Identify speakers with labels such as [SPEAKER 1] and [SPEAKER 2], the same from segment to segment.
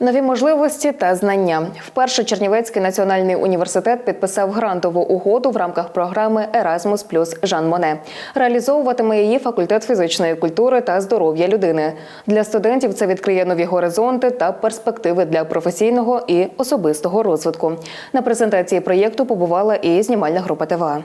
[SPEAKER 1] Нові можливості та знання. Вперше Чернівецький національний університет підписав грантову угоду в рамках програми Erasmus плюс Жан Моне. Реалізовуватиме її факультет фізичної культури та здоров'я людини. Для студентів це відкриє нові горизонти та перспективи для професійного і особистого розвитку. На презентації проєкту побувала і знімальна група ТВА.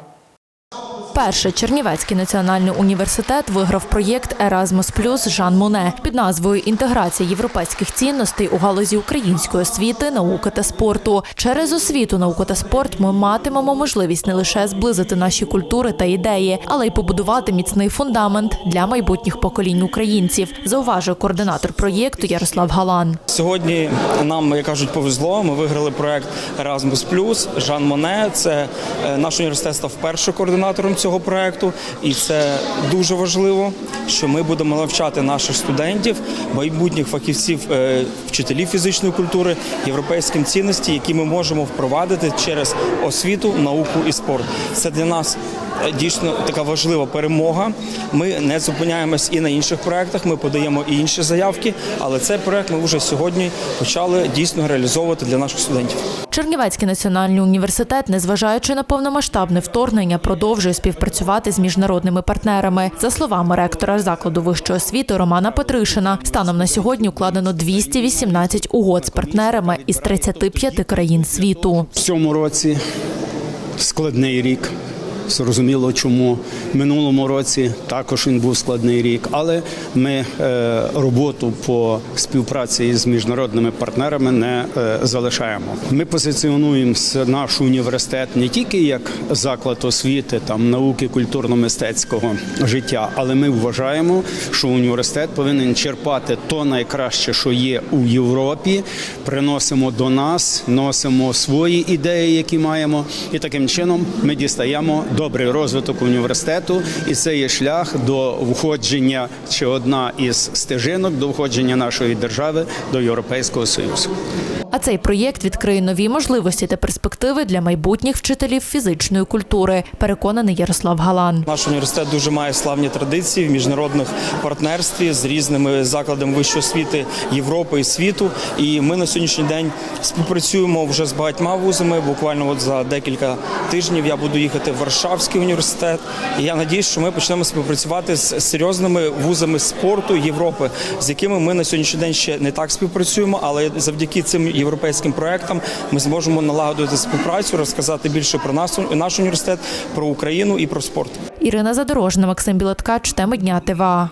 [SPEAKER 2] Перше Чернівецький національний університет виграв проєкт Erasmus Плюс Жан Моне під назвою Інтеграція європейських цінностей у галузі української освіти, науки та спорту. Через освіту, науку та спорт ми матимемо можливість не лише зблизити наші культури та ідеї, але й побудувати міцний фундамент для майбутніх поколінь українців. Зауважує координатор проєкту Ярослав Галан.
[SPEAKER 3] Сьогодні нам, як кажуть, повезло. Ми виграли проект Erasmus+, Жан Моне. Це е, наш університет став першим координатором цього проекту, і це дуже важливо, що ми будемо навчати наших студентів, майбутніх фахівців, е, вчителів фізичної культури, європейським цінності, які ми можемо впровадити через освіту, науку і спорт. Це для нас дійсно така важлива перемога. Ми не зупиняємось і на інших проектах. Ми подаємо і інші заявки, але цей проект ми вже сьогодні почали дійсно реалізовувати для наших студентів.
[SPEAKER 2] Чернівецький національний університет, незважаючи на повномасштабне вторгнення, продовжує співпрацювати з міжнародними партнерами. За словами ректора закладу вищої освіти Романа Петришина, станом на сьогодні укладено 218 угод з партнерами із 35 країн світу.
[SPEAKER 4] В цьому році складний рік. Зрозуміло, чому в минулому році також він був складний рік, але ми е, роботу по співпраці з міжнародними партнерами не е, залишаємо. Ми позиціонуємо наш університет не тільки як заклад освіти, там науки, культурно-мистецького життя, але ми вважаємо, що університет повинен черпати то найкраще, що є у Європі, приносимо до нас, носимо свої ідеї, які маємо, і таким чином ми дістаємо добрий розвиток університету, і це є шлях до входження чи одна із стежинок до входження нашої держави до Європейського Союзу.
[SPEAKER 2] А цей проєкт відкриє нові можливості та перспективи для майбутніх вчителів фізичної культури. Переконаний Ярослав Галан.
[SPEAKER 3] Наш університет дуже має славні традиції в міжнародних партнерстві з різними закладами вищої освіти Європи і світу. І ми на сьогоднішній день співпрацюємо вже з багатьма вузами. Буквально от за декілька тижнів я буду їхати в Варшавський університет. І я надіюсь, що ми почнемо співпрацювати з серйозними вузами спорту Європи, з якими ми на сьогоднішній день ще не так співпрацюємо, але завдяки цим європейським проектам ми зможемо налагодити співпрацю, розказати більше про нас, наш університет, про Україну і про спорт.
[SPEAKER 2] Ірина Задорожна, Максим Білоткач, теми дня ТВА.